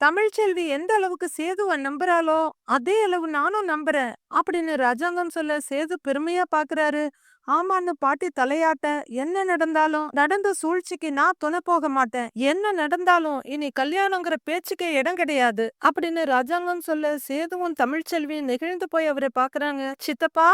தமிழ்ச்செல்வி எந்த அளவுக்கு சேதுவை நம்புறாளோ அதே அளவு நானும் நம்புறேன் அப்படின்னு ராஜாங்கம் சொல்ல சேது பெருமையா பாக்குறாரு. ஆமான்னு பாட்டி தலையாட்ட என்ன நடந்தாலும் நடந்த சூழ்ச்சிக்கு நான் துணை போக மாட்டேன். என்ன நடந்தாலும் இனி கல்யாணங்கிற பேச்சுக்கே இடம் கிடையாது அப்படின்னு ராஜாங்கம் சொல்ல சேதுவும் தமிழ்ச்செல்வியும் நெகிழ்ந்து போய் அவரை பாக்குறாங்க. சித்தப்பா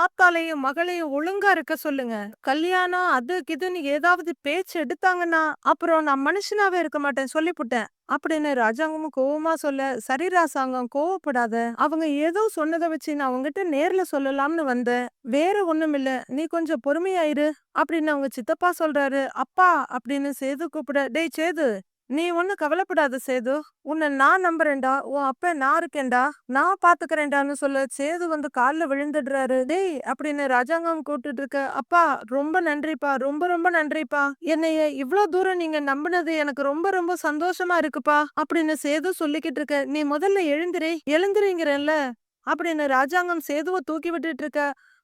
ஆத்தாலையும் மகளையும் ஒழுங்கா இருக்க சொல்லுங்க. கல்யாணம் அது இதுன்னு ஏதாவது பேச்சு எடுத்தாங்கன்னா அப்புறம் நான் மனுஷனாவே இருக்க மாட்டேன் சொல்லிப்புட்டேன். அப்படின்னு ராஜாங்கமும் கோவமா சொல்ல சரி ராசாங்கம் கோவப்படாத. அவங்க ஏதோ சொன்னதை வச்சு நான் அவங்ககிட்ட நேர்ல சொல்லலாம்னு வந்தேன். வேற ஒண்ணும் இல்ல. நீ கொஞ்சம் பொறுமையாயிரு அப்படின்னு அவங்க சித்தப்பா சொல்றாரு. அப்பா அப்படின்னு சேது கூப்பிட டேய் சேது நீ ஒன்னும் கவலைப்படாத சேது. உன்னை நான் நம்புறேன்டா. உன் அப்ப நான் இருக்கேன்டா. நான் பாத்துக்கிறேன்டான்னு சொல்ல. சேது வந்து கால்ல விழுந்துடுறாரு. டேய் அப்படின்னு ராஜாங்கம் கூப்பிட்டு இருக்க அப்பா ரொம்ப நன்றிப்பா. ரொம்ப ரொம்ப நன்றிப்பா. என்னைய இவ்ளோ தூரம் நீங்க நம்பினது எனக்கு ரொம்ப ரொம்ப சந்தோஷமா இருக்குப்பா. அப்படின்னு சேது சொல்லிக்கிட்டு இருக்க நீ முதல்ல எழுந்திரி. எழுந்திரிங்கிறல்ல அப்படின்னு ராஜாங்கம் சேதுவை தூக்கி விட்டுட்டு இருக்க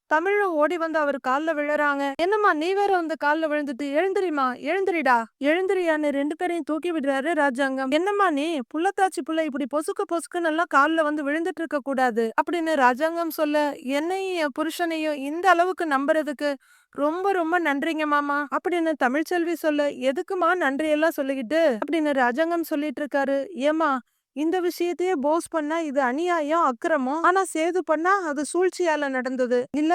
தமிழும் ஓடி வந்து அவர் கால்ல விழறாங்க. என்னம்மா நீ வேற வந்து கால்ல விழுந்துட்டு எழுந்திரிமா? எழுந்திரிடா. எழுந்திரியான்னு ரெண்டு பேரையும் தூக்கி விடுறாரு ராஜாங்கம். என்னம்மா நீ? புள்ளத்தாச்சி புள்ள இப்படி பொசுக்கு பொசுக்குன்னு எல்லாம் கால்ல வந்து விழுந்துட்டு இருக்க கூடாது அப்படின்னு ராஜாங்கம் சொல்ல என்னையும் என் புருஷனையும் இந்த அளவுக்கு நம்புறதுக்கு ரொம்ப ரொம்ப நன்றிங்க மாமா அப்படின்னு தமிழ்ச்செல்வி சொல்ல எதுக்குமா நன்றியெல்லாம் சொல்லிக்கிட்டு அப்படின்னு ராஜாங்கம் சொல்லிட்டு இருக்காரு. ஏமா இந்த விஷயத்தையே போஸ் பண்ணா இது அநியாயம் அக்கிரமம். ஆனா சேது பண்ணா அது சூழ்ச்சியால நடந்தது. இல்ல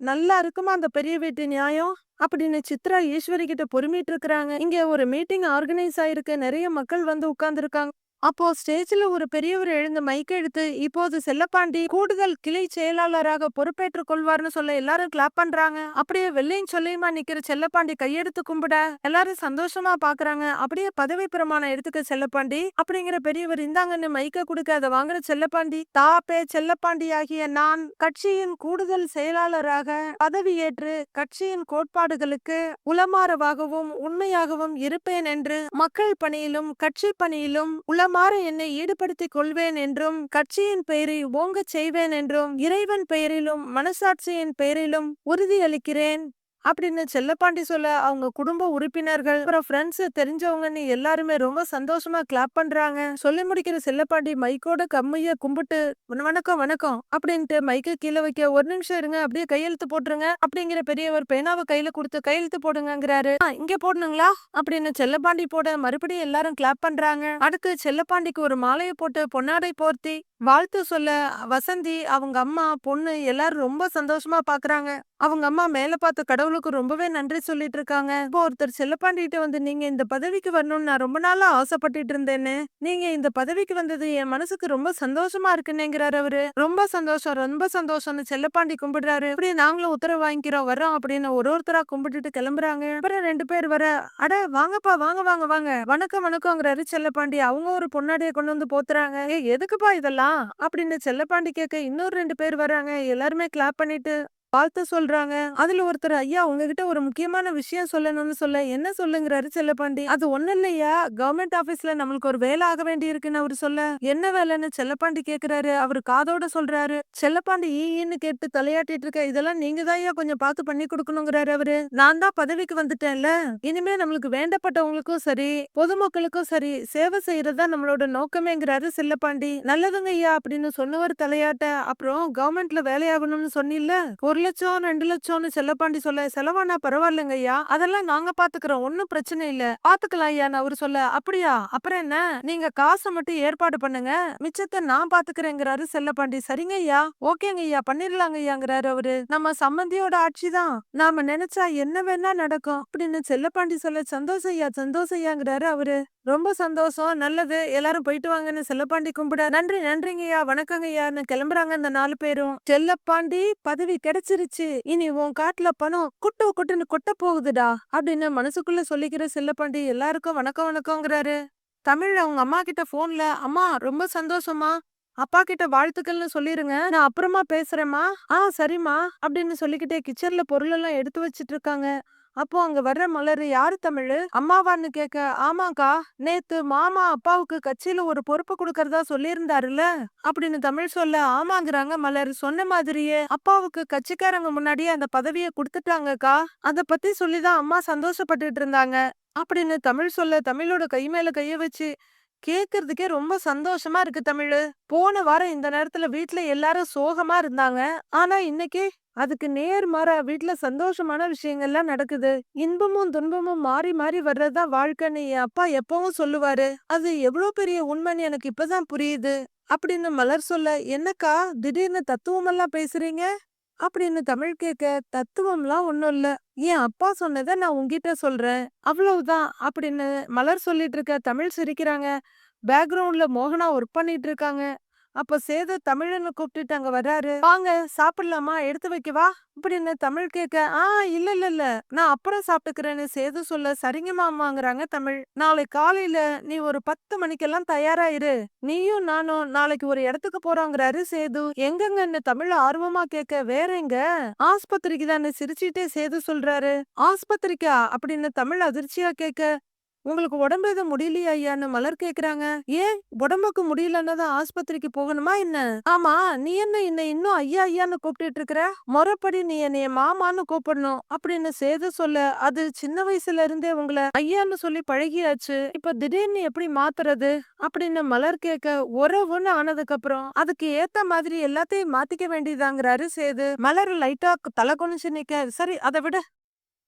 நல்லா இருக்குமா அந்த பெரிய வீட்டு நியாயம்? அப்படின்னு சித்ரா ஈஸ்வரி கிட்ட பொறுமிட்டு இருக்கிறாங்க இங்க ஒரு மீட்டிங் ஆர்கனைஸ் ஆயிருக்கு. நிறைய மக்கள் வந்து உட்கார்ந்துருக்காங்க. அப்போ ஸ்டேஜ்ல ஒரு பெரியவர் எழுந்து மைக் எடுத்து இப்போது செல்லப்பாண்டி கூடுதல் கிளை செயலாளராக பொறுப்பேற்றுக் கொள்வார்னு சொல்ல எல்லாரும் கிளாப் பண்றாங்க. அப்படியே வெள்ளையும் சொல்லியுமா நிக்கிற செல்லப்பாண்டி கையெடுத்து கும்பிட எல்லாரும் சந்தோஷமா பாக்குறாங்க. அப்படியே பதவி பிரமாணம் எடுத்துக்க செல்லப்பாண்டி. அப்படிங்கிற பெரியவர் இந்தாங்கன்னு மைக்க கொடுக்க அதை வாங்குற செல்லப்பாண்டி. தாப்பே செல்லப்பாண்டி ஆகிய நான் கட்சியின் கூடுதல் செயலாளராக பதவியேற்று கட்சியின் கோட்பாடுகளுக்கு உளமாறவாகவும் உண்மையாகவும் இருப்பேன் என்று மக்கள் பணியிலும் கட்சி பணியிலும் மாற என்னை ஈடுபடுத்திக் கொள்வேன் என்றும் கட்சியின் பெயரை ஓங்கச் செய்வேன் என்றும் இறைவன் பெயரிலும் மனசாட்சியின் பெயரிலும் உறுதியளிக்கிறேன். அப்படின்னு செல்லப்பாண்டி சொல்ல அவங்க குடும்ப உறுப்பினர்கள் அப்புறம் ஃப்ரெண்ட்ஸ் தெரிஞ்சவங்கன்னு எல்லாருமே ரொம்ப சந்தோஷமா கிளாப் பண்றாங்க. சொல்லி முடிக்கிற செல்லப்பாண்டி மைக்கோட கம்மைய கும்பிட்டு வணக்கம் வணக்கம் அப்படின்ட்டு மைக்கை கீழே வைக்க ஒரு நிமிஷம் இருங்க அப்படியே கையெழுத்து போட்டுருங்க அப்படிங்கிற பெரியவர் பேனாவை கையில கொடுத்து கையெழுத்து போடுங்கங்கிறாரு. இங்க போடணுங்களா? அப்படின்னு செல்லப்பாண்டி போட மறுபடியும் எல்லாரும் கிளாப் பண்றாங்க. அடுத்து செல்லப்பாண்டிக்கு ஒரு மாலையை போட்டு பொன்னாடை போர்த்தி வாழ்த்து சொல்ல வசந்தி அவங்க அம்மா பொண்ணு எல்லாரும் ரொம்ப சந்தோஷமா பாக்குறாங்க. அவங்க அம்மா மேல பார்த்த கடவுளுக்கு ரொம்பவே நன்றி சொல்லிட்டு இருக்காங்க. இப்போ ஒருத்தர் செல்லப்பாண்டிகிட்ட வந்து நீங்க இந்த பதவிக்கு வரணும்னு நான் ரொம்ப நாளா ஆசைப்பட்டுட்டு இருந்தேன்னு. நீங்க இந்த பதவிக்கு வந்தது என் மனசுக்கு ரொம்ப சந்தோஷமா இருக்குன்னுங்கிறாரு அவரு. ரொம்ப சந்தோஷம் ரொம்ப சந்தோஷம்னு செல்லப்பாண்டி கும்பிடுறாரு. இப்படி நாங்களும் உத்தரவு வாங்கிக்கிறோம் வரோம் அப்படின்னு ஒரு ஒருத்தரா கும்பிட்டுட்டு கிளம்புறாங்க. அப்புறம் ரெண்டு பேர் வர அட வாங்கப்பா வாங்க வாங்க வாங்க. வணக்கம் வணக்கம்ங்கிறாரு செல்லப்பாண்டி. அவங்க ஒரு பொன்னாடியை கொண்டு வந்து போத்துறாங்க. எதுக்குப்பா இதெல்லாம்? அப்படின்னு செல்லப்பாண்டி கேட்க இன்னொரு ரெண்டு பேர் வராங்க எல்லாருமே கிளாப் பண்ணிட்டு வாழ்த்து சொல்றாங்க. அதுல ஒருத்தர் ஐயா உங்ககிட்ட ஒரு முக்கியமான விஷயம் சொல்லணும்னு சொல்ல என்ன சொல்லுங்கிறாரு செல்லப்பாண்டி அது ஒண்ணு இல்லையா? கவர்மெண்ட் ஆபீஸ்ல நம்மளுக்கு ஒரு வேலை ஆக வேண்டி இருக்குன்னு அவரு சொல்ல. என்ன வேலைன்னு? செல்லப்பாண்டி கேக்குறாரு. அவரு காதோட சொல்றாரு. செல்லப்பாண்டி ஈன்னு கேட்டு தலையாட்டிட்டு இருக்க இதெல்லாம் நீங்க தான் ஐயா கொஞ்சம் பார்த்து பண்ணி கொடுக்கணுங்கிறாரு அவரு. நான் தான் பதவிக்கு வந்துட்டேன்ல. இனிமே நம்மளுக்கு வேண்டப்பட்டவங்களுக்கும் சரி பொதுமக்களுக்கும் சரி சேவை செய்யறதா நம்மளோட நோக்கமேங்கிறாரு செல்லப்பாண்டி நல்லதுங்க ஐயா அப்படின்னு சொன்னவர் தலையாட்ட அப்புறம் கவர்மெண்ட்ல வேலையாகணும்னு சொன்னில்ல? ஒரு லட்சம் ரெண்டு லட்சம்னு செல்லப்பாண்டி சொல்ல செலவானா பரவாயில்லைங்க ஐயா அதெல்லாம் நாங்க பாத்துக்கிறோம் ஒன்னும் பிரச்சனை இல்ல பாத்துக்கலாம் ஐயா நான் அவரு சொல்ல அப்படியா அப்புறம் என்ன நீங்க காசை மட்டும் ஏற்பாடு பண்ணுங்க மிச்சத்தை நான் பாத்துக்கிறேங்கிறாரு செல்லப்பாண்டி சரிங்க ஐயா ஓகேங்க ஐயா பண்ணிடலாங்க ஐயாங்கிறாரு அவரு நம்ம சம்மந்தியோட ஆட்சி தான் நாம நினைச்சா என்ன வேணா நடக்கும் அப்படின்னு செல்லப்பாண்டி சொல்ல சந்தோஷம் ஐயா சந்தோஷம் ஐயாங்கிறாரு அவரு. ரொம்ப சந்தோஷம். நல்லது. எல்லாரும் போயிட்டு வாங்கன்னு செல்லப்பாண்டி கும்பிட. நன்றி நன்றிங்கய்யா. வணக்கங்கய்யான்னு கிளம்புறாங்க இந்த நாலு பேரும். செல்லப்பாண்டி பதவி கிடைச்சிருச்சு. இனி உன் காட்டுல பணம் குட்டு குட்டுன்னு கொட்ட போகுதுடா அப்படின்னு மனசுக்குள்ள சொல்லிக்கிற செல்லப்பாண்டி எல்லாருக்கும் வணக்கம் வணக்கங்கிறாரு தமிழ் அவங்க அம்மா கிட்ட போன்ல அம்மா ரொம்ப சந்தோஷமா அப்பா கிட்ட வாழ்த்துக்கள்னு சொல்லிருங்க. நான் அப்புறமா பேசுறேம்மா. ஆ சரிம்மா. அப்படின்னு சொல்லிக்கிட்டே கிச்சன்ல பொருள் எல்லாம் எடுத்து வச்சிட்டு இருக்காங்க. அப்போ அங்க வர்ற மலர் யாரு தமிழ்? அம்மாவான்னு கேட்க ஆமாக்கா நேத்து மாமா அப்பாவுக்கு கட்சியில ஒரு பொறுப்பு கொடுக்கறதா சொல்லியிருந்தாருல்ல? அப்படின்னு தமிழ் சொல்ல ஆமாங்கிறாங்க மலர் சொன்ன மாதிரியே அப்பாவுக்கு கட்சிக்காரங்க முன்னாடியே அந்த பதவியை கொடுத்துட்டாங்கக்கா. அத பத்தி சொல்லிதான் அம்மா சந்தோஷப்பட்டுட்டு இருந்தாங்க. அப்படின்னு தமிழ் சொல்ல தமிழோட கை மேல கைய வச்சு கேக்குறதுக்கே ரொம்ப சந்தோஷமா இருக்கு தமிழ். போன வாரம் இந்த நேரத்துல வீட்டுல எல்லாரும் சோகமா இருந்தாங்க. ஆனா இன்னைக்கு அதுக்கு நேர் மாறா வீட்ல சந்தோஷமான விஷயங்கள்லாம் நடக்குது. இன்பமும் துன்பமும் மாறி மாறி வர்றதுதான் வாழ்க்கைன்னு என் அப்பா எப்பவும் சொல்லுவாரு. அது எவ்வளவு பெரிய உண்மைன்னு எனக்கு இப்பதான் புரியுது. அப்படின்னு மலர் சொல்ல என்னக்கா திடீர்னு தத்துவமெல்லாம் பேசுறீங்க? அப்படின்னு தமிழ் கேட்க தத்துவம்லாம் ஒண்ணும் இல்ல. என் அப்பா சொன்னதை நான் உங்ககிட்ட சொல்றேன். அவ்வளவுதான். அப்படின்னு மலர் சொல்லிட்டு இருக்க தமிழ் சிரிக்கிறாங்க. பேக்ரவுண்ட்ல மோகனா ஒர்க் பண்ணிட்டு இருக்காங்க. அப்ப சேது தமிழன்னு கூப்பிட்டுட்டு அங்க வர்றாரு. வாங்க சாப்பிடலாமா? எடுத்து வைக்கவா அப்படின்னு தமிழ் கேட்க ஆ இல்ல இல்ல இல்ல. நான் அப்புறம் சாப்பிட்டுக்கிறேன்னு சேது சொல்ல சரிங்க மாமாங்கிறாங்க தமிழ். நாளை காலையில நீ ஒரு பத்து மணிக்கெல்லாம் தயாரா இரு நீயும் நானும் நாளைக்கு ஒரு இடத்துக்கு போறோங்கிறாரு சேது. எங்கங்கன்னு தமிழ் ஆர்வமா கேட்க வேற எங்க? ஆஸ்பத்திரிக்கு தானே சிரிச்சிட்டே சேது சொல்றாரு. ஆஸ்பத்திரிக்கா? அப்படின்னு தமிழ் அதிர்ச்சியா கேட்க உங்களுக்கு உடம்பு எதுவும் முடியலையா ஐயான்னு மலர் கேக்குறாங்க? ஏன்? உடம்புக்கு முடியலன்னா தான் ஆஸ்பத்திரிக்கு போகணுமா என்ன? ஆமா நீ என்ன என்ன இன்னும் ஐயா ஐயான்னு கூப்பிட்டுட்டு இருக்கிற முறைப்படி நீ என்னைய மாமான்னு கூப்பிடணும். அப்படின்னு சேது சொல்ல அது சின்ன வயசுல இருந்தே உங்களை ஐயான்னு சொல்லி பழகியாச்சு. இப்ப திடீர்னு எப்படி மாத்துறது? அப்படின்னு மலர் கேட்க உறவுன்னு ஆனதுக்கு அப்புறம் அதுக்கு ஏத்த மாதிரி எல்லாத்தையும் மாத்திக்க வேண்டியதாங்கிறாரு சேது. மலர் லைட்டா தலை குனிச்சு நிக்க சரி அதை விட.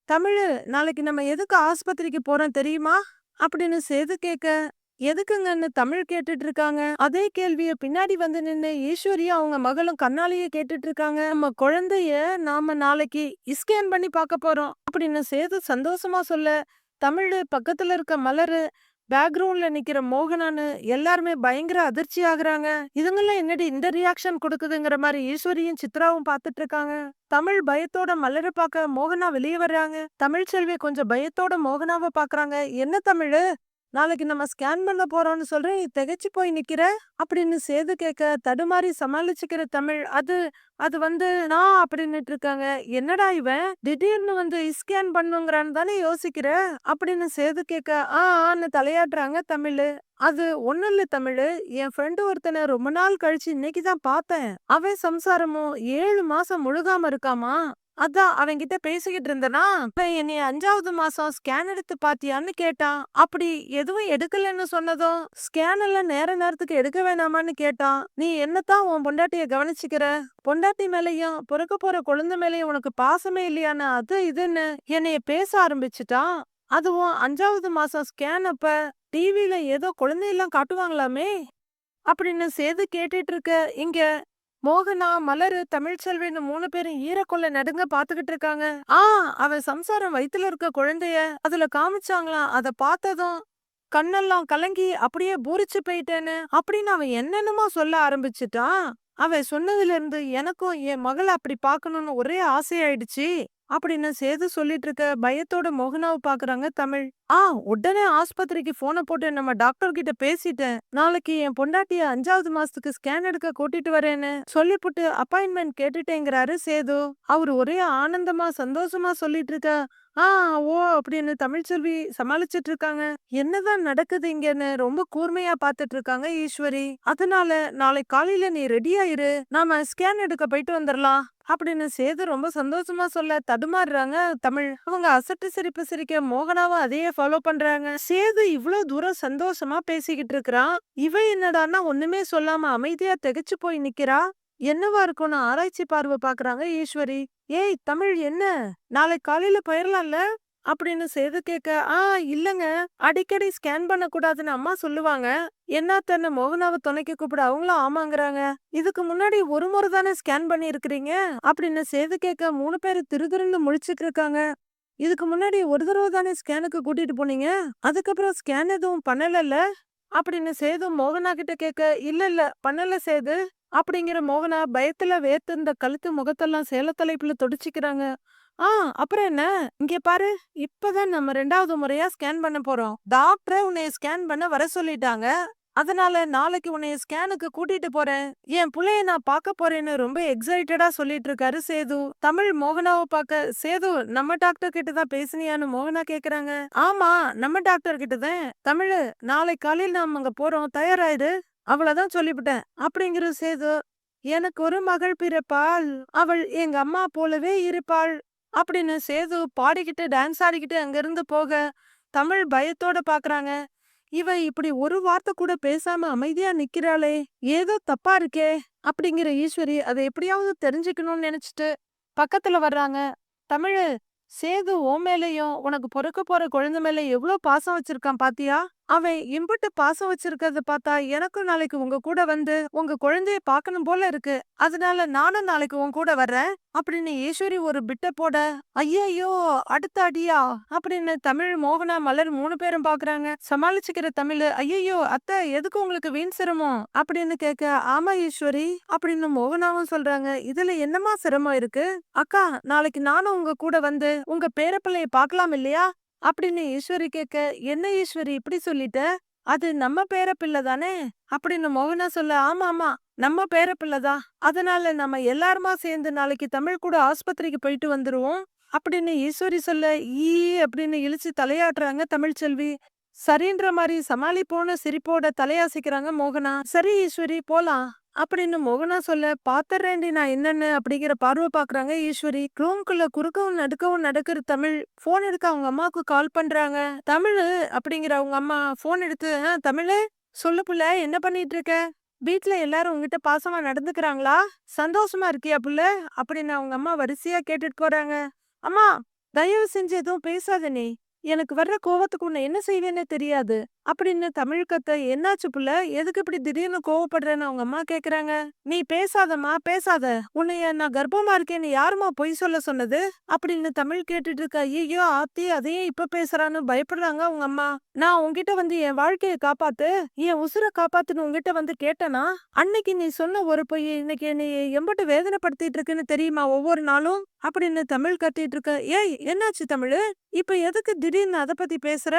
தமிழ் நாளைக்கு நம்ம எதுக்கு ஆஸ்பத்திரிக்கு போறோம் தெரியுமா? அப்படின்னு சேது கேட்க எதுக்குங்கன்னு தமிழ் கேட்டுட்டு இருக்காங்க அதே கேள்விய பின்னாடி வந்து நின்று ஈஸ்வரியும் அவங்க மகளும் கண்ணாலேயே கேட்டுட்டு இருக்காங்க நம்ம குழந்தைய நாம நாளைக்கு ஸ்கேன் பண்ணி பார்க்க போறோம் அப்படின்னு சேது சந்தோஷமா சொல்ல தமிழ் பக்கத்துல இருக்க மலரு பேக்ரவுண்ட்ல நிக்கிற மோகனான்னு எல்லாருமே பயங்கர அதிர்ச்சி ஆகுறாங்க. இதுங்கெல்லாம் என்னடி இந்த ரியாக்ஷன் கொடுக்குதுங்கிற மாதிரி ஈஸ்வரியும் சித்ராவும் பாத்துட்டு இருக்காங்க தமிழ் பயத்தோட மலர பார்க்க மோகனா வெளியே வர்றாங்க. தமிழ் செல்வி கொஞ்சம் பயத்தோட மோகனாவை பாக்குறாங்க என்ன தமிழு? நாளைக்கு நம்ம ஸ்கேன் பண்ண போறோம்னு சொல்றேன் நீ திகைச்சு போய் நிக்கிற? அப்படின்னு சேது கேட்க தடுமாறி சமாளிச்சுக்கிற தமிழ் அது அது வந்து நான் அப்படின்னுட்டு இருக்காங்க என்னடா இவன்? திடீர்னு வந்து ஸ்கேன் பண்ணுங்கிறான்னு தானே யோசிக்கிற? அப்படின்னு சேது கேட்க ஆ ஆன்னு தலையாட்டுறாங்க தமிழ். அது ஒன்றும் இல்லை தமிழ். என் ஃப்ரெண்டு ஒருத்தனை ரொம்ப நாள் கழிச்சு இன்னைக்கு தான் பார்த்தேன். அவன் சம்சாரமும் ஏழு மாசம் முழுகாம இருக்காமா? அதான் அவன்கிட்ட பேசிக்கிட்டு இருந்தனா என்னை அஞ்சாவது மாசம் ஸ்கேன் எடுத்து பாத்தியான்னு கேட்டான். அப்படி எதுவும் எடுக்கலன்னு சொன்னதும் ஸ்கேன் எல்லாம் நேர நேரத்துக்கு எடுக்க வேணாமான்னு கேட்டான். நீ என்னத்தான் உன் பொண்டாட்டிய கவனிச்சுக்கிற? பொண்டாட்டி மேலயும் பிறக்க போற குழந்தை மேலையும் உனக்கு பாசமே இல்லையான்னு அது இதுன்னு என்னைய பேச ஆரம்பிச்சுட்டான் அதுவும் அஞ்சாவது மாசம் ஸ்கேன் அப்ப டிவியில ஏதோ குழந்தையெல்லாம் காட்டுவாங்களாமே? அப்படின்னு சேது கேட்டுட்டு இருக்க இங்க மோகனா மலரு தமிழ்ச்செல்வின்னு மூணு பேரும் ஈரக்கொள்ள நடுங்க பாத்துக்கிட்டு இருக்காங்க. ஆ அவன் சம்சாரம் வயித்துல இருக்க குழந்தைய அதுல காமிச்சாங்களாம் அத பார்த்ததும் கண்ணெல்லாம் கலங்கி அப்படியே பூரிச்சு போயிட்டேன்னு அப்படின்னு அவன் என்னென்னமோ சொல்ல ஆரம்பிச்சிட்டான். அவன் சொன்னதுல இருந்து எனக்கும் என் மகளை அப்படி பார்க்கணும்னு ஒரே ஆசையாயிடுச்சு. அப்படின்னு சேது சொல்லிட்டு இருக்க பயத்தோட மோகனாவை பாக்குறாங்க தமிழ். ஆ உடனே ஆஸ்பத்திரிக்கு போனை போட்டு நம்ம டாக்டர் கிட்ட பேசிட்டேன். நாளைக்கு என் பொண்டாட்டிய அஞ்சாவது மாசத்துக்கு ஸ்கேன் எடுக்க கூட்டிட்டு வரேன்னு சொல்லிப்புட்டு அப்பாயின்மெண்ட் கேட்டுட்டேங்கிறாரு சேது. அவரு ஒரே ஆனந்தமா சந்தோஷமா சொல்லிட்டு இருக்க ஆ ஓ! அப்படின்னு தமிழ்ச்செல்வி சமாளிச்சிட்டு இருக்காங்க. என்னதான் நடக்குது இங்கன்னு ரொம்ப கூர்மையா பாத்துட்டு இருக்காங்க ஈஸ்வரி. அதனால நாளை காலையில நீ ரெடியா இரு. நாம ஸ்கேன் எடுக்க போயிட்டு வந்துடலாம் அப்படின்னு சேது ரொம்ப சந்தோஷமா சொல்ல தடுமாறுறாங்க தமிழ். அவங்க அசட்டு சிரிப்பு சிரிக்க மோகனாவும் அதையே ஃபாலோ பண்றாங்க. சேது இவ்வளவு தூரம் சந்தோஷமா பேசிக்கிட்டு இருக்கிறான். இவ என்னடான்னா ஒண்ணுமே சொல்லாம அமைதியா திகைச்சு போய் நிக்கிறா. என்னவா இருக்கும்னு ஆராய்ச்சி பார்வை பாக்குறாங்க ஈஸ்வரி. ஏய் தமிழ் என்ன? நாளை காலையில போயிடலாம்ல அப்படின்னு சேது கேட்க ஆ இல்லங்க. அடிக்கடி ஸ்கேன் பண்ண கூடாதுன்னு அம்மா சொல்லுவாங்க. என்ன தன்னை மோகனாவை துணைக்க கூப்பிட அவங்களும் ஆமாங்கிறாங்க. இதுக்கு முன்னாடி ஒரு முறை தானே ஸ்கேன் பண்ணி இருக்கிறீங்க அப்படின்னு சேது கேட்க மூணு பேர் திருதிருந்து முழிச்சுட்டு இருக்காங்க இதுக்கு முன்னாடி ஒரு தடவை தானே ஸ்கேனுக்கு கூட்டிட்டு போனீங்க? அதுக்கப்புறம் ஸ்கேன் எதுவும் பண்ணலல்ல? அப்படின்னு சேது மோகனா கிட்ட கேட்க இல்ல இல்ல பண்ணல சேது. அப்படிங்கிற மோகனா பயத்துல வேர்த்து இந்த கழுத்து முகத்தெல்லாம் சேலத்தலைப்புல துடிச்சுக்கிறாங்க. ஆ அப்புறம் என்ன? இங்க பாரு இப்பதான் நம்ம ரெண்டாவது முறையா ஸ்கேன் பண்ண போறோம். டாக்டரே உன்னை ஸ்கேன் பண்ண வர சொல்லிட்டாங்க. அதனால நாளைக்கு உன்னைய ஸ்கேனுக்கு கூட்டிட்டு போறேன். என் புள்ளைய நான் பார்க்க போறேன்னு ரொம்ப எக்ஸைட்டடா சொல்லிட்டு இருக்காரு சேது. தமிழ் மோகனாவை பார்க்க சேது நம்ம டாக்டர் கிட்ட தான் பேசுனியான்னு மோகனா கேக்குறாங்க. ஆமா நம்ம டாக்டர் கிட்ட தான். தமிழ் நாளை காலையில் நாம அங்க போறோம். தயாராயிரு. அவ்வளவுதான் சொல்லிவிட்டேன். அப்படிங்கிற சேது எனக்கு ஒரு மகள் பிறப்பாள் அவள் எங்க அம்மா போலவே இருப்பாள் அப்படின்னு சேது பாடிக்கிட்டு டான்ஸ் ஆடிக்கிட்டு அங்கிருந்து போக தமிழ் பயத்தோட பாக்குறாங்க. இவ இப்படி ஒரு வார்த்தை கூட பேசாம அமைதியா நிக்கிறாளே ஏதோ தப்பா இருக்கே அப்படிங்கிற ஈஸ்வரி அதை எப்படியாவது தெரிஞ்சுக்கணும்னு நினைச்சிட்டு பக்கத்துல வர்றாங்க. தமிழ் சேது ஓ மேலயும் உனக்கு பொறுக்க போற குழந்தை மேல எவ்வளவு பாசம் வச்சிருக்கான் பாத்தியா? அவன் இம்புட்டு பாசம் வச்சிருக்கிறத பார்த்தா எனக்கும் நாளைக்கு உங்க கூட வந்து உங்க குழந்தைய பார்க்கணும் போல இருக்கு. அதனால நானும் நாளைக்கு உன் கூட வர்றேன். அப்படின்னு ஈஸ்வரி ஒரு பிட்ட போட ஐயையோ அடுத்த அடியா? அப்படின்னு தமிழ் மோகனா மலர் மூணு பேரும் பாக்குறாங்க. சமாளிச்சுக்கிற தமிழ் ஐயையோ அத்தை எதுக்கு உங்களுக்கு வீண் சிரமம்? அப்படின்னு கேட்க ஆமா ஈஸ்வரி அப்படின்னு மோகனாவும் சொல்றாங்க. இதுல என்னமா சிரமம் இருக்கு? அக்கா நாளைக்கு நானும் உங்க கூட வந்து உங்க பேரப்பிள்ளைய பார்க்கலாம் இல்லையா? அப்படின்னு ஈஸ்வரி கேட்க என்ன ஈஸ்வரி இப்படி சொல்லிட்ட? அது நம்ம பேரப்பிள்ளை தானே? அப்படின்னு மோகனா சொல்ல ஆமா ஆமா நம்ம பேர பிள்ளைதான் அதனால நம்ம எல்லாருமா சேர்ந்து நாளைக்கு தமிழ் கூட ஆஸ்பத்திரிக்கு போயிட்டு வந்துருவோம். அப்படின்னு ஈஸ்வரி சொல்ல ஈ அப்படின்னு இழிச்சு தலையாட்டுறாங்க தமிழ்ச்செல்வி சரின்ற மாதிரி சமாளிப்போன்னு சிரிப்போட தலையாசிக்கிறாங்க மோகனா. சரி ஈஸ்வரி போலாம். அப்படின்னு மோகனா சொல்ல பாத்துறேன்டி நான் என்னன்னு அப்படிங்கிற பார்வை பாக்குறாங்க ஈஸ்வரி. ரூம்குள்ள குறுக்கவும் நடுக்கவும் நடக்கிற தமிழ் போன் எடுக்க அவங்க அம்மாவுக்கு கால் பண்றாங்க. தமிழ் அப்படிங்கிற அவங்க அம்மா போன் எடுத்து "ஆ, தமிழ் சொல்லு புள்ள என்ன பண்ணிட்டு இருக்க? வீட்ல எல்லாரும் உங்ககிட்ட பாசமா நடந்துக்கிறாங்களா? சந்தோஷமா இருக்கியா புள்ள? அப்படின்னு அவங்க அம்மா வரிசையா கேட்டுட்டு போறாங்க. அம்மா தயவு செஞ்சு எதுவும் பேசாத நீ. எனக்கு வர்ற கோவத்துக்கு உன்னை என்ன செய்வேன்னு தெரியாது. அப்படின்னு தமிழ்கத்தை என்னாச்சு புள்ள? எதுக்கு இப்படி திடீர்னு கோவப்படுறேன்னு அவங்க அம்மா கேக்குறாங்க? நீ பேசாதம்மா பேசாத. உன்னைய நான் கர்ப்பமா இருக்கேன்னு யாரும்மா பொய் சொல்ல சொன்னது? அப்படின்னு தமிழ் கேட்டுட்டு இருக்க ஐயோ ஆத்தி அதையும் இப்ப பேசுறான்னு பயப்படுறாங்க அவங்க அம்மா. நான் உங்ககிட்ட வந்து என் வாழ்க்கையை காப்பாத்து என் உசுரை காப்பாத்துன்னு உங்ககிட்ட வந்து கேட்டனா? அன்னைக்கு நீ சொன்ன ஒரு பொய் இன்னைக்கு நீ எம்பட்டு வேதனைப்படுத்திட்டு இருக்குன்னு தெரியுமா ஒவ்வொரு நாளும்? அப்படின்னு தமிழ் கத்திட்டு இருக்க ஏய் என்னாச்சு தமிழ்? இப்ப எதுக்கு திடீர்னு அதை பத்தி பேசுற?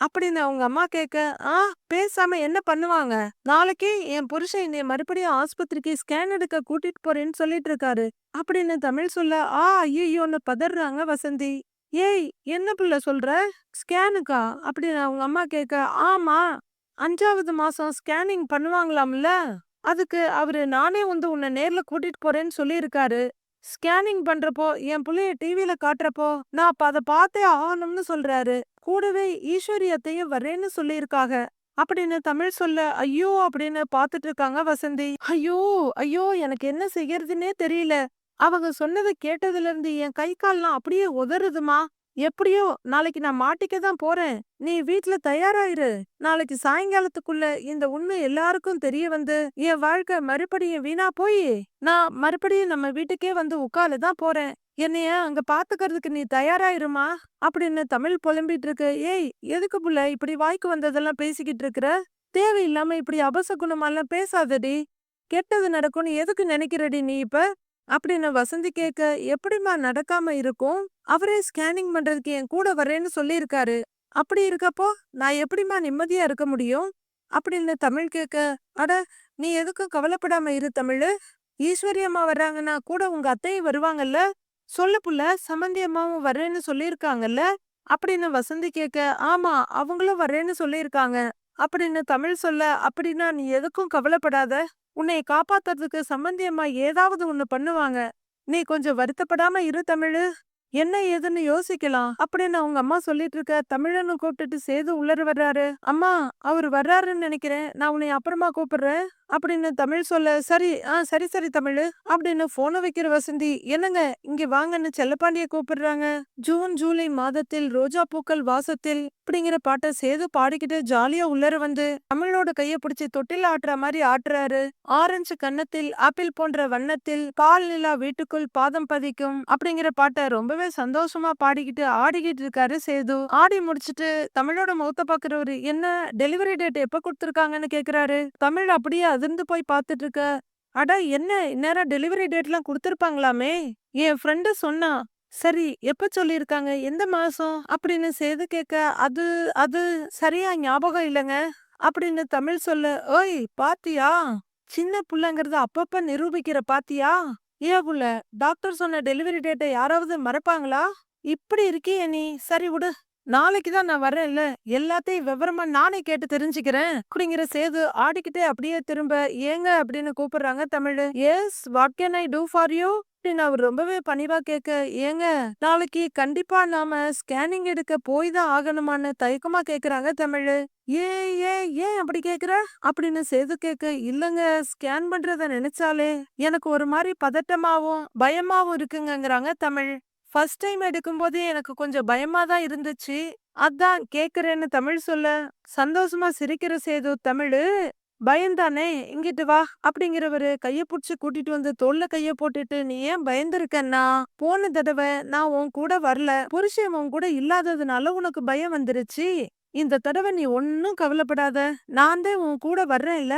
அப்படின்னு அவங்க அம்மா கேட்க ஆ பேசாம என்ன பண்ணுவாங்க? நாளைக்கே என் புருஷன் என்னை மறுபடியும் ஆஸ்பத்திரிக்கு ஸ்கேன் எடுக்க கூட்டிட்டு போறேன்னு சொல்லிட்டு இருக்காரு. அப்படின்னு தமிழ் சொல்ல ஆ ஐயோன்னு பதறாங்க வசந்தி. ஏய் என்ன பிள்ளை சொல்ற? ஸ்கேனுக்கா அப்படின்னு அவங்க அம்மா கேட்க ஆமா அஞ்சாவது மாசம் ஸ்கேனிங் பண்ணுவாங்களாம்ல? அதுக்கு அவரு நானே வந்து உன்னை நேர்ல கூட்டிட்டு போறேன்னு சொல்லியிருக்காரு. ஸ்கேனிங் பண்றப்போ என் புள்ளைய டிவில காட்டுறப்போ நான் அப்ப அதை பார்த்தே ஆகணும்னு சொல்றாரு. கூடவே ஈஸ்வரியத்தையும் வரேன்னு சொல்லியிருக்காங்க. அப்படின்னு தமிழ் சொல்ல ஐயோ! அப்படின்னு பாத்துட்டு இருக்காங்க வசந்தி. ஐயோ! ஐயோ! எனக்கு என்ன செய்யறதுன்னே தெரியல. அவங்க சொன்னதை கேட்டதுல இருந்து என் கை கால்லாம் அப்படியே உதறுதுமா? எப்படியோ நாளைக்கு நான் மாட்டிக்க தான் போறேன். நீ வீட்ல தயாராயிரு. நாளைக்கு சாயங்காலத்துக்குள்ள இந்த உண்மை எல்லாருக்கும் தெரிய வந்து என் வாழ்க்கை மறுபடியும் வீணா போய் நான் மறுபடியும் நம்ம வீட்டுக்கே வந்து உட்கால தான் போறேன். என்னைய அங்க பாத்துக்கிறதுக்கு நீ தயாராயிருமா? அப்படின்னு தமிழ் புலம்பிட்டு இருக்கு ஏய் எதுக்கு புள்ள இப்படி வாய்க்கு வந்ததெல்லாம் பேசிக்கிட்டு இருக்கிற? தேவையில்லாம இப்படி அபசகுணமெல்லாம் பேசாதடி. கெட்டது நடக்கும்னு எதுக்கு நினைக்கிறடி நீ இப்ப? அப்படின்னு வசந்தி கேட்க எப்படிம்மா நடக்காம இருக்கும்? அவரே ஸ்கேனிங் பண்றதுக்கு என் கூட வரேன்னு சொல்லியிருக்காரு. அப்படி இருக்கப்போ நான் எப்படிம்மா நிம்மதியா இருக்க முடியும்? அப்படின்னு தமிழ் கேட்க அட நீ எதுக்கும் கவலைப்படாம இரு தமிழ். ஈஸ்வரி அம்மா வர்றாங்கன்னா கூட உங்க அத்தையும் வருவாங்கல்ல. சொல்ல புள்ள சமந்தி அம்மாவும் வர்றேன்னு சொல்லியிருக்காங்கல்ல? அப்படின்னு வசந்தி கேட்க ஆமா அவங்களும் வர்றேன்னு சொல்லியிருக்காங்க. அப்படின்னு தமிழ் சொல்ல அப்படின்னா நீ எதுக்கும் கவலைப்படாத. உன்னை காப்பாத்துறதுக்கு சம்பந்தியம்மா ஏதாவது ஒண்ணு பண்ணுவாங்க. நீ கொஞ்சம் வருத்தப்படாம இரு தமிழு. என்ன ஏதுன்னு யோசிக்கலாம். அப்படின்னு அவங்க அம்மா சொல்லிட்டு இருக்க தமிழன்னு கூப்பிட்டுட்டு சேது உள்ளர வர்றாரு. அம்மா அவர் வர்றாருன்னு நினைக்கிறேன். நான் உன்னை அப்புறமா கூப்பிடுறேன். அப்படின்னு தமிழ் சொல்ல சரி ஆ சரி சரி தமிழ் அப்படின்னு போனை வைக்கிற வசந்தி என்னங்க இங்க வாங்கன்னு செல்லப்பாண்டிய கூப்பிடுறாங்க. ஜூன் ஜூலை மாதத்தில் ரோஜா பூக்கள் வாசத்தில் அப்படிங்கிற பாட்டை சேது பாடிக்கிட்டு ஜாலியா உள்ளர வந்து தமிழோட கைய பிடிச்சி தொட்டில் ஆட்டுற மாதிரி ஆட்டுறாரு. ஆரஞ்சு கன்னத்தில் ஆப்பிள் போன்ற வண்ணத்தில் பால் நிலா வீட்டுக்குள் பாதம் பதிக்கும் அப்படிங்கிற பாட்டை ரொம்பவே சந்தோஷமா பாடிக்கிட்டு ஆடிக்கிட்டு இருக்காரு சேது. ஆடி முடிச்சிட்டு தமிழோட முகத்தை பாக்குறவரு என்ன டெலிவரி டேட் எப்ப கொடுத்துருக்காங்கன்னு கேக்குறாரு. தமிழ் அப்படியே அதிர்ந்து போய் பார்த்துட்டு இருக்க அடா என்ன இந்நேரம் டெலிவரி டேட்லாம் கொடுத்துருப்பாங்களாமே? என் ஃப்ரெண்டு சொன்னா சரி எப்ப சொல்லியிருக்காங்க? எந்த மாசம்? அப்படின்னு செய்து கேட்க அது அது சரியா ஞாபகம் இல்லைங்க. அப்படின்னு தமிழ் சொல்ல ஓய் பாத்தியா? சின்ன புள்ளங்கிறத அப்பப்ப நிரூபிக்கிற பாத்தியா? ஏ புள்ள டாக்டர் சொன்ன டெலிவரி டேட்டை யாராவது மறப்பாங்களா? இப்படி இருக்கியே நீ. சரி விடு. நாளைக்கு தான் நான் வரேன்ல எல்லாத்தையும் விவரமா நானே கேட்டு தெரிஞ்சுக்கிறேன். அப்படிங்கிற சேது ஆடிக்கிட்டே அப்படியே திரும்ப ஏங்க? அப்படின்னு கூப்பிடுறாங்க Tamil. Yes what can I do for you அப்படின்னு அவர் ரொம்பவே பணிவா கேட்க ஏங்க நாளைக்கு கண்டிப்பா நாம ஸ்கேனிங் எடுக்க போய் தான் ஆகணுமான்னு தயக்கமா கேக்குறாங்க தமிழ். ஏ ஏ ஏன் அப்படி கேக்குற அப்படின்னு சேது கேட்க இல்லங்க ஸ்கேன் பண்றத நினைச்சாலே எனக்கு ஒரு மாதிரி பதட்டமாவும் பயமாவும் இருக்குங்கிறாங்க தமிழ். ஃபர்ஸ்ட் டைம் எடுக்கும்போதே எனக்கு கொஞ்சம் பயமா தான் இருந்துச்சு. அதான் கேக்குறேன்னு தமிழ் சொல்ல சந்தோஷமா சிரிக்கிற சேது தமிழு பயந்தானே இங்கிட்டு வா அப்படிங்கிறவரு கைய புடிச்சு கூட்டிட்டு வந்து தோல்ல கைய போட்டுட்டு நீ ஏன் பயந்துருக்கன்னா? போன தடவை நான் உன் கூட வரல. புருஷன் உன் கூட இல்லாததுனால உனக்கு பயம் வந்துருச்சு. இந்த தடவை நீ ஒன்னும் கவலைப்படாத. நான் தான் உன் கூட வர்றேன்ல.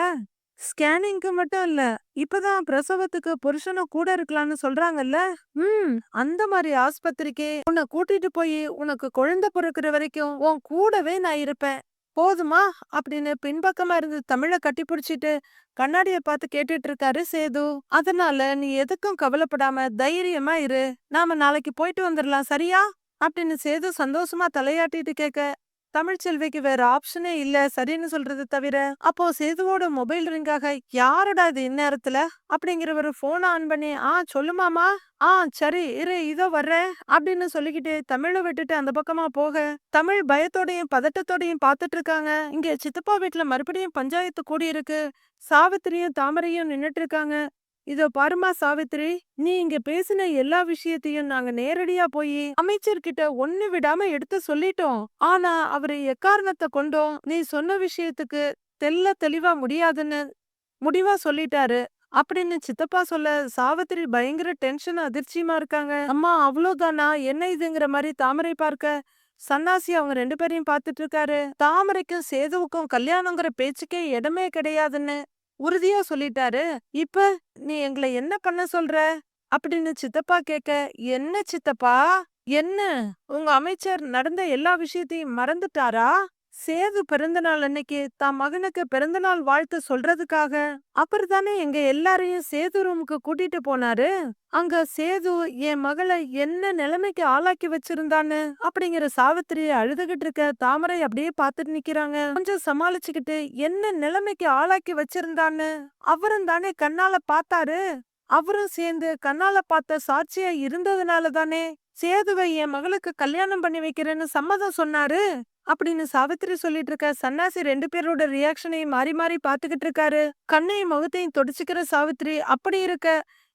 ஸ்கேனிங்க்கு மட்டும் இல்ல இப்பதான் பிரசவத்துக்கு புருஷனும் கூட இருக்கலாம்னு சொல்றாங்கல்ல? ம். அந்த மாதிரி ஆஸ்பத்திரிக்கு உன்னை கூட்டிட்டு போய் உனக்கு குழந்தை பிறக்கிற வரைக்கும் உன் கூடவே நான் இருப்பேன். போதுமா? அப்படின்னு பின்பக்கமா இருந்து தமிழ கட்டி பிடிச்சிட்டு கண்ணாடிய பார்த்து கேட்டுட்டு இருக்காரு சேது. அதனால நீ எதுக்கும் கவலைப்படாம தைரியமா இரு. நாம நாளைக்கு போயிட்டு வந்துடலாம் சரியா? அப்படின்னு சேது சந்தோஷமா தலையாட்டிட்டு கேட்க தமிழ்ச்செல்விக்கு வேற ஆப்ஷனே இல்ல சரின்னு சொல்றது தவிர அப்போ சேதுவோட மொபைல் ரிங்காக யாரோட இது இந்நேரத்துல? அப்படிங்கிறவர் போன் ஆன் பண்ணி ஆ சொல்லுமாமா ஆ சரி இரு இதோ வர்றேன். அப்படின்னு சொல்லிக்கிட்டு தமிழை விட்டுட்டு அந்த பக்கமா போக தமிழ் பயத்தோடையும் பதட்டத்தோடையும் பார்த்துட்டு இருக்காங்க. இங்க சித்தப்பா வீட்டுல மறுபடியும் பஞ்சாயத்து கூடி இருக்கு சாவித்திரியும் தாமரையும் நின்றுட்டு இருக்காங்க. இதோ பாருமா சாவித்திரி. நீ இங்க பேசின எல்லா விஷயத்தையும் நாங்க நேரடியா போய் அமைச்சர்கிட்ட ஒண்ணு விடாம எடுத்து சொல்லிட்டோம். ஆனா அவரு எக்காரணத்தை கொண்டோம்? நீ சொன்ன விஷயத்துக்கு தெல்ல தெளிவா முடியாதுன்னு முடிவா சொல்லிட்டாரு. அப்படின்னு சித்தப்பா சொல்ல சாவித்திரி பயங்கர டென்ஷன் அதிர்ச்சியமா இருக்காங்க. அம்மா அவ்வளோதானா என்ன இதுங்கிற மாதிரி தாமரை பார்க்க சன்னாசி அவங்க ரெண்டு பேரையும் பார்த்துட்டு இருக்காரு. தாமரைக்கும் சேதுவுக்கும் கல்யாணங்கிற பேச்சுக்கே இடமே கிடையாதுன்னு உறுதியா சொல்லிட்டாரு. இப்ப நீ எங்களை என்ன பண்ண சொல்ற? அப்படின்னு சித்தப்பா கேட்க என்ன சித்தப்பா? என்ன? உங்க அமைச்சர் நடந்த எல்லா விஷயத்தையும் மறந்துட்டாரா? சேது பிறந்தநாள் அன்னைக்கு தான் மகனுக்கு பிறந்தநாள் வாழ்த்து சொல்றதுக்காக? அப்புறம் தானே எங்க எல்லாரையும் சேது ரூமுக்கு கூட்டிட்டு போனாரு. அங்க சேது என் மகளை என்ன நிலைமைக்கு ஆளாக்கி வச்சிருந்தான்னு அப்படிங்கிற சாவித்திரி அழுதுகிட்டு இருக்க தாமரை அப்படியே பாத்துட்டு நிக்கிறாங்க. கொஞ்சம் சமாளிச்சுக்கிட்டு என்ன நிலைமைக்கு ஆளாக்கி வச்சிருந்தான்னு அவரும் தானே கண்ணால பாத்தாரு அவரும் சேர்ந்து கண்ணால பார்த்த சாட்சியா இருந்ததுனால தானே சேதுவை என் மகளுக்கு கல்யாணம் பண்ணி வைக்கிறேன்னு சம்மதம் சொன்னாரு. அப்படின்னு சாவித்திரி சொல்லிட்டு இருக்க சன்னாசி ரெண்டு பேரோட ரியாக்ஷனையும் மாறி மாறி பாத்துக்கிட்டு இருக்காரு கண்ணையும் முகத்தையும் தொடச்சிக்கிற சாவித்திரி அப்படி இருக்க.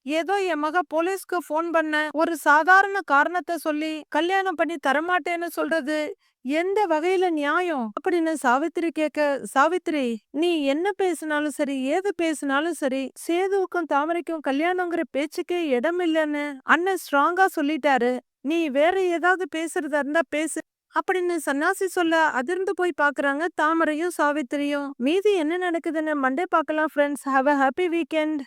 ஏதோ என் மக போலீஸ்க்கு போன் பண்ண ஒரு சாதாரண காரணத்தை சொல்லி கல்யாணம் பண்ணி தரமாட்டேன்னு சொல்றது எந்த வகையில நியாயம்? அப்படின்னு சாவித்திரி கேட்க சாவித்திரி நீ என்ன பேசினாலும் சரி ஏது பேசினாலும் சரி சேதுவுக்கும் தாமரைக்கும் கல்யாணங்கிற பேச்சுக்கே இடம் இல்லைன்னு அண்ணன் ஸ்ட்ராங்கா சொல்லிட்டாரு. நீ வேற ஏதாவது பேசுறதா இருந்தா பேசு. அப்படின்னு சன்னாசி சொல்ல அதிர்ந்து போய் பாக்குறாங்க. தாமரையும் சாவித்திரியும். மீதி என்ன நடக்குதுன்னு மண்டே பார்க்கலாம் friends have a happy weekend